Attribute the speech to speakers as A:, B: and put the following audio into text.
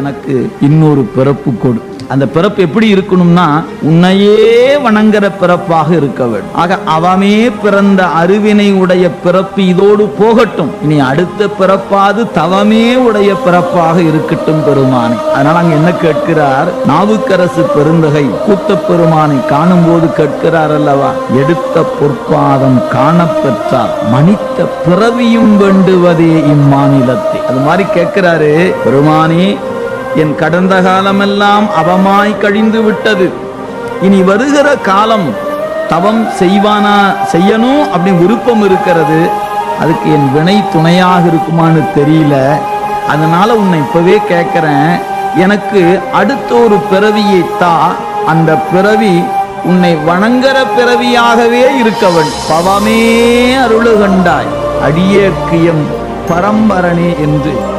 A: எனக்கு இன்னொரு பிறப்பு கொடு. அந்த பிறப்பு எப்படி இருக்கணும்னா உன்னையே வணங்குற பிறப்பாக இருக்க வேண்டும். ஆக அவமே பிறந்த அருவினை உடைய பிறப்பு இதோடு போகட்டும். இனி அடுத்த பிறப்பாது தவமே உடைய பிறப்பாக இருக்கட்டும் பெருமானை. அதனால அங்க என்ன கேட்கிறார்? நாவுக்கரசு பெருந்தகை கூத்த பெருமானை காணும் போது கேட்கிறார் அல்லவா? எடுத்த பொற்பாதம் காணப்பெற்றார் மனித பிறவியும் வேண்டுவதே இம்மாநிலத்தை. அது மாதிரி கேட்கிறாரு பெருமானே என் கடந்த காலமெல்லாம் அவமாய் கழிந்து விட்டது. இனி வருகிற காலம் தவம் செய்வானா செய்யணும் அப்படின்னு விருப்பம் இருக்கிறது. அதுக்கு என் வினை துணையாக இருக்குமான்னு தெரியல. அதனால உன்னை இப்பவே கேட்கிறேன். எனக்கு அடுத்த ஒரு பிறவியை தா. அந்த பிறவி உன்னை வணங்குற பிறவியாகவே இருக்கவன். பவமே அருளுகண்டாய். அடியேக்கியம் பரம்பரனே என்று.